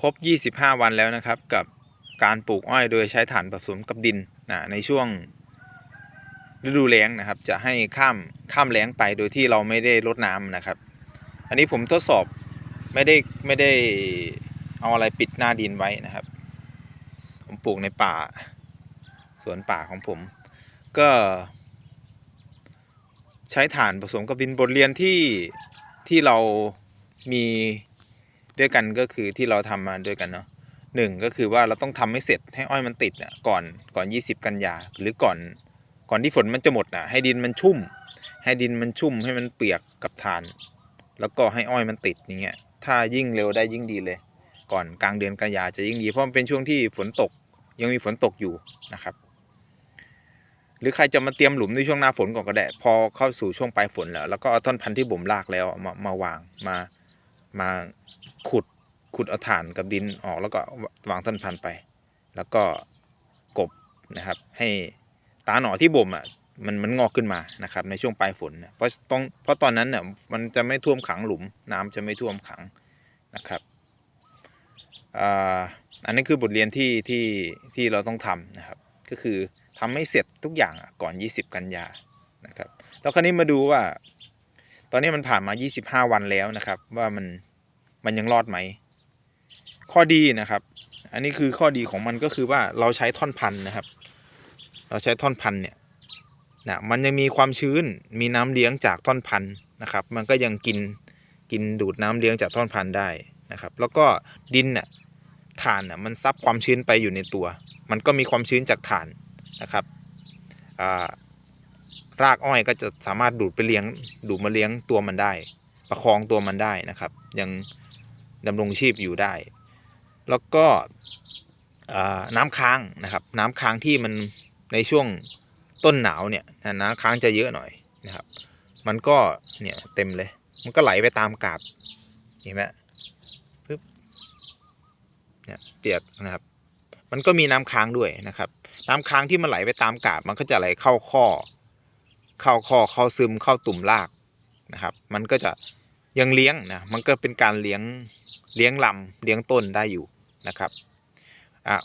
ครบ 25 วันแล้วนะครับ กับการปลูกอ้อยโดยใช้ถ่านผสมกับดินนะในช่วงฤดูแล้งนะครับ จะให้ข้ามข้ามแล้งไปโดยที่เราไม่ได้รดน้ำนะครับ อันนี้ผมทดสอบไม่ได้ไม่ได้เอาอะไรปิดหน้าดินไว้นะครับ ผมปลูกในป่าสวนป่าของผม ก็ ใช้ถ่านผสมกับดินบทเรียนที่ที่เรามี ด้วยกันก็คือที่เราทำมาด้วยกันเนาะหนึ่งก็คือว่าเราต้องทำให้เสร็จให้อ้อยมันติดอะก่อนก่อน 20 กันยาหรือก่อนก่อนที่ฝนมันจะหมดอะให้ดินมันชุ่ม ให้ดินมันชุ่มให้มันเปียกกับถ่าน แล้วก็ให้อ้อยมันติดอย่างเงี้ยถ้ายิ่งเร็วได้ยิ่งดีเลย ก่อนกลางเดือนกันยาจะยิ่งดีเพราะมันเป็นช่วงที่ฝนตกยังมีฝนตกอยู่นะครับ หรือใครจะมาเตรียมหลุมในช่วงหน้าฝนก่อนก็ได้พอเข้าสู่ช่วงปลายฝนแล้ว แล้วก็เอาท่อนพันธุ์ที่บ่มรากแล้วมามาวางมา มาขุดขุดเอาถ่านกับดินออกแล้วก็วางต้นพันธุ์ไป แล้วก็กบนะครับ ให้ตาหน่อที่บ่มอะมันมันงอกขึ้นมานะครับในช่วงปลายฝนเพราะต้องเพราะตอนนั้นเนี่ยมันจะไม่ท่วมขังหลุมน้ำจะไม่ท่วมขังนะครับอ่าอันนี้คือบทเรียนที่ที่ที่เราต้องทำนะครับ ก็คือทำให้เสร็จทุกอย่างก่อน 20 กันยานะครับแล้วคราวนี้มาดูว่า ตอนนี้มันผ่านมา 25 วันแล้วนะครับ ว่ามัน มันยังรอดไหม ข้อดีนะครับ อันนี้คือข้อดีของมันก็คือว่าเราใช้ท่อนพันนะครับ เราใช้ท่อนพันเนี่ยนะมันยังมีความชื้นมีน้ำเลี้ยงจากท่อนพันนะครับ มันก็ยังกินกินดูดน้ำเลี้ยงจากท่อนพันได้นะครับ แล้วก็ดินน่ะถ่านน่ะมันซับความชื้นไปอยู่ในตัว มันก็มีความชื้นจากถ่านนะครับรากอ้อยก็จะสามารถดูดไปเลี้ยงดูดมาเลี้ยงตัวมันได้ ประคองตัวมันได้นะครับ ยัง ดำรงชีพอยู่ได้ แล้วก็น้ำค้างนะครับ น้ำค้างที่มันในช่วงต้นหนาวเนี่ยน้ำค้างจะเยอะหน่อยนะครับ มันก็เนี่ยเต็มเลย มันก็ไหลไปตามกาบเห็นไหมปึ๊บเนี่ยเปียกนะครับ มันก็มีน้ำค้างด้วยนะครับ น้ำค้างที่มันไหลไปตามกาบ มันก็จะไหลเข้าข้อ เข้าข้อเข้าซึมเข้าตุ่มรากนะครับ มันก็จะ ยังเลี้ยงนะมันก็เป็นการเลี้ยงเลี้ยงลำเลี้ยงต้นได้อยู่นะครับ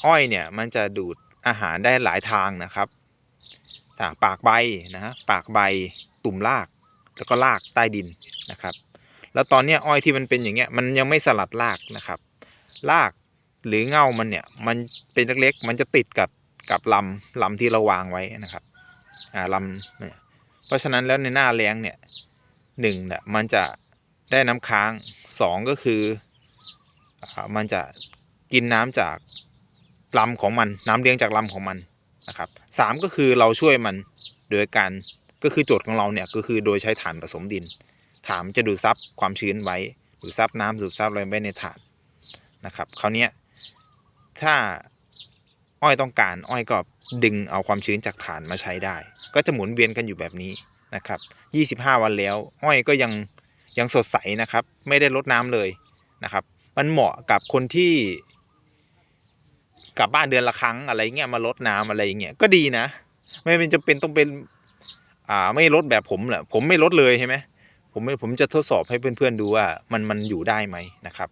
อ้อยเนี่ยมันจะดูดอาหารได้หลายทางนะครับาปากใบนะฮะปากใบตุ่มราก แล้วก็รากใต้ดินนะครับ แล้วตอนนี้อ้อยที่มันเป็นอย่างเงี้ยมันยังไม่สลัดรากนะครับรากหรือเง่ามันเนี่ยมันเป็นเล็กๆมันจะติดกับกับลำลำที่เราวางไว้นะครับอ่าลำเนี่ยเพราะฉะนั้นแล้วในหน้าแล้งเนี่ยหนึ่งเนี่ยมันจะ ได้น้ำค้างสองก็คืออมันจะกินน้ำจากลำของมัน น้ำเลี้ยงจากลำของมันนะครับสามก็คือเราช่วยมันโดยการก็คือโจทย์ของเราเนี่ยก็คือโดยใช้ถ่านผสมดินถ่านจะดูดซับความชื้นไว้ดูดซับน้ำดูดซับอะไรไว้ในถ่านนะครับคราวเนี้ยถ้าอ้อยต้องการอ้อยก็ดึงเอาความชื้นจากถ่านมาใช้ได้ ก็จะหมุนเวียนกันอยู่แบบนี้นะครับ 25 วันแล้ว อ้อยก็ยัง ยังสดใสนะครับ ไม่ได้ลดน้ำเลยนะครับ มันเหมาะกับคนที่กลับบ้านเดือนละครั้งอะไรเงี้ยมาลดน้ำอะไรเงี้ยก็ดีนะ ไม่เป็นจำเป็นต้องเป็น อ่าไม่ลดแบบผมแหละผมไม่ลดเลยใช่ไหมผมผมจะทดสอบให้เพื่อนๆดูว่ามันมันอยู่ได้ไหมนะครับ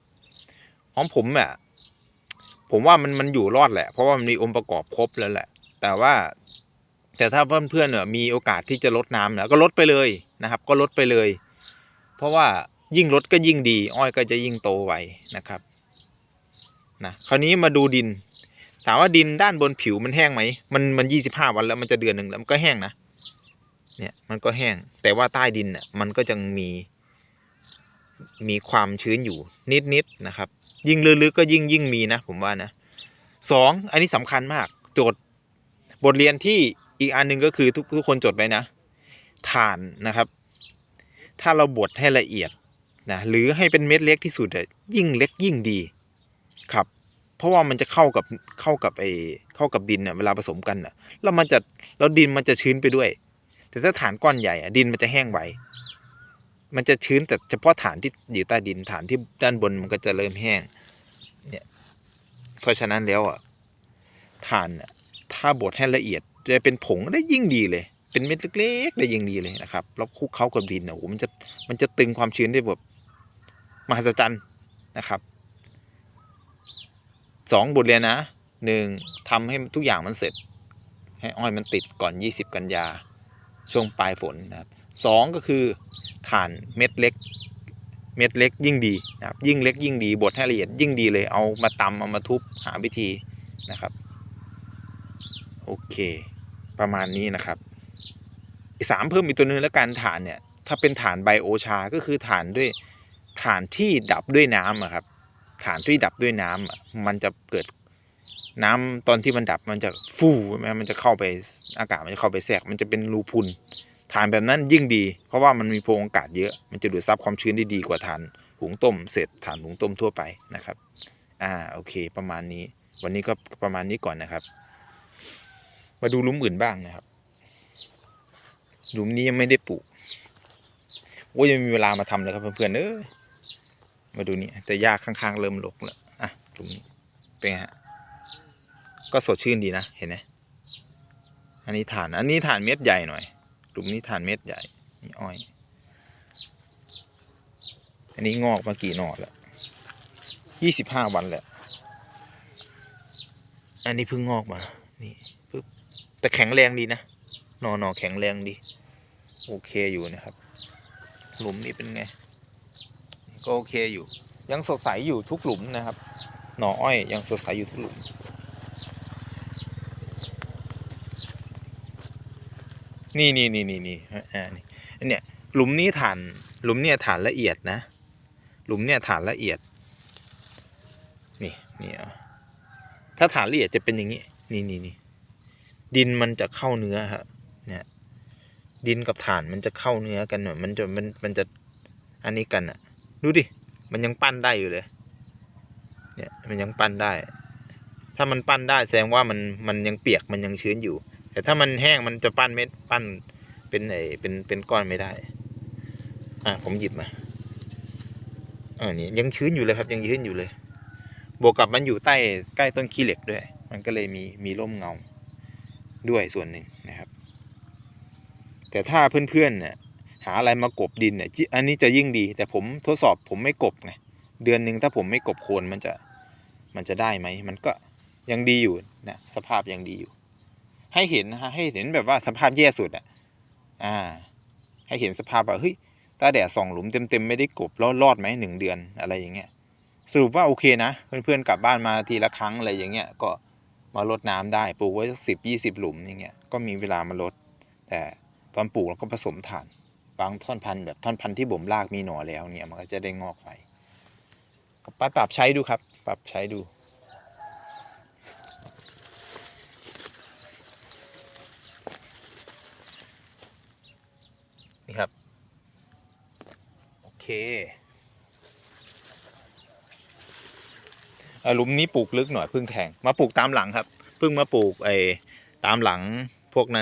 ของผมอะผมว่ามันมันอยู่รอดแหละ เพราะว่ามันมีองค์ประกอบครบแล้วแหละ แต่ว่าแต่ถ้าเพื่อนๆเนี่ยมีโอกาสที่จะลดน้ำเนี่ยก็ลดไปเลยนะครับ ก็ลดไปเลย เพราะว่ายิ่งลดก็ยิ่งดี อ้อยก็จะยิ่งโตไวนะครับนะคราวนี้มาดูดิน ถามว่าดินด้านบนผิวมันแห้งไหมมันมันยี่สิบห้าวันแล้วมันจะเดือนหนึ่งแล้วมันก็แห้งนะเนี่ยมันก็แห้งแต่ว่าใต้ดินน่ะมันก็ยังมี มีความชื้นอยู่นิดๆนะครับ ยิ่งลึกๆก็ยิ่งยิ่งมีนะ ผมว่านะสองอันนี้สำคัญมากโจทย์บทเรียนที่อีกอันหนึ่งก็คือทุกทุกคนจดไว้นะถ่านนะครับ ถ้าเราบดให้ละเอียดนะหรือให้เป็นเม็ดเล็กที่สุดยิ่งเล็กยิ่งดีครับ เพราะว่ามันจะเข้ากับเข้ากับไอเข้ากับดินเน่ะเวลาผสมกันน่ะแล้วมันจะแล้วดินมันจะชื้นไปด้วย แต่ถ้าฐานก้อนใหญ่อะดินมันจะแห้งไวมันจะชื้นแต่เฉพาะฐานที่อยู่ใต้ดินฐานที่ด้านบนมันก็จะเริ่มแห้งเนี่ยเพราะฉะนั้นแล้วอะฐานน่ะถ้าบดให้ละเอียดจะเป็นผงได้ยิ่งดีเลย เป็นเม็ดเล็กๆได้ยิ่งดีเลยนะครับ แล้วคลุกเข้ากับดินอะโอ้โหมันจะมันจะตึงความชื้นได้แบบมหัศจรรย์นะครับสองบทเรียนนะหนึ่งทำให้ทุกอย่างมันเสร็จ ให้อ้อยมันติดก่อน 20 กันยา ช่วงปลายฝนนะครับสองก็คือถ่านเม็ดเล็ก เม็ดเล็กยิ่งดีนะครับ ยิ่งเล็กยิ่งดีบดให้ละเอียดยิ่งดีเลยเอามาตำเอามาทุบหาวิธีนะครับ โอเค ประมาณนี้นะครับ สามเพิ่มอีกตัวนึงแล้วกันฐานเนี่ยถ้าเป็นฐานไบโอชา ก็คือฐานด้วยฐานที่ดับด้วยน้ำครับฐานที่ดับด้วยน้ำมันจะเกิดน้ำตอนที่มันดับมันจะฟูใช่ไหมมันจะเข้าไปอากาศมันจะเข้าไปแทรกมันจะเป็นรูพุนฐานแบบนั้นยิ่งดี เพราะว่ามันมีโพรงอากาศเยอะ มันจะดูดซับความชื้นได้ดีกว่าฐานหุงต้มเสร็จฐานหุงต้มทั่วไปนะครับ อ่าโอเคประมาณนี้ วันนี้ก็ประมาณนี้ก่อนนะครับ มาดูลุมอื่นบ้างนะครับ หลุมนี้ยังไม่ได้ปลูกโอ้ยยังมีเวลามาทำเลยครับเพื่อนๆเอ้ยมาดูนี่แต่หญ้าข้างๆเริ่มรกแล้วอะหลุมนี้เป็นไงฮะก็สดชื่นดีนะเห็นไหมอันนี้ฐานอันนี้ฐานเม็ดใหญ่หน่อยหลุมนี้ฐานเม็ดใหญ่นี่อ้อย อันนี้งอกมากี่หน่อแล้วยี่สิบห้าวันแล้วอันนี้เพิ่งงอกมา นี่ปึ๊บแต่แข็งแรงดีนะ นอนอแข็งแรงดี โอเคอยู่นะครับ หลุมนี้เป็นไง ก็โอเคอยู่ ยังสดใสอยู่ทุกหลุมนะครับ หน่ออ้อยยังสดใสอยู่ทุกหลุมนี่นี่นี่นี่นี่อ่านี่อันเนี้ยหลุมนี้ฐานหลุมเนี่ยฐานละเอียดนะ หลุมเนี่ยฐานละเอียด นี่นี่อะถ้าฐานละเอียดจะเป็นอย่างนี้ นี่นี่นี่ดินมันจะเข้าเนื้อครับ เนี่ยดินกับฐานมันจะเข้าเนื้อกันหน่อยมันจะมันมันจะอันนี้กันอะดูดิมันยังปั้นได้อยู่เลย เนี่ยมันยังปั้นได้ ถ้ามันปั้นได้แสดงว่ามันมันยังเปียกมันยังชื้นอยู่ แต่ถ้ามันแห้งมันจะปั้นเม็ดปั้นเป็นไอเป็นเป็นก้อนไม่ได้ อะผมหยิบมาอ่านี่ยังชื้นอยู่เลยครับยังชื้นอยู่เลย บวกกับมันอยู่ใต้ใกล้ต้นขี้เหล็กด้วย มันก็เลยมีมีร่มเงาด้วยส่วนหนึ่งนะครับ แต่ถ้าเพื่อนๆเนี่ยหาอะไรมากบดินเนี่ยอันนี้จะยิ่งดี แต่ผมทดสอบผมไม่กบไงเดือนหนึ่งถ้าผมไม่กบโคนมันจะมันจะได้ไหมมันก็ยังดีอยู่นะสภาพยังดีอยู่ ให้เห็นนะฮะให้เห็นแบบว่าสภาพแย่สุดอะอ่า ให้เห็นสภาพว่าเฮ้ยตาแดดส่องหลุมเต็มๆไม่ได้กบแล้วรอดไหมหนึ่งเดือนอะไรอย่างเงี้ยสรุปว่าโอเคนะเพื่อนๆกลับบ้านมาทีละครั้งอะไรอย่างเงี้ยก็มาลดน้ำได้ปลูกไว้สิบยี่สิบหลุมอย่างเงี้ยก็มีเวลามาลดแต่ ตอนปลูกเราก็ผสมถ่าน บางท่อนพันธุ์แบบท่อนพันธุ์ที่บ่มรากมีหน่อแล้วเนี่ยมันก็จะได้งอกไฟก็ไปปรับใช้ดูครับ ปรับใช้ดูนี่ครับ โอเคอ่อหลุมนี้ปลูกลึกหน่อยพึ่งแทงมาปลูกตามหลังครับพิ่งมาปลูกไอ้ตามหลังพวกนั้น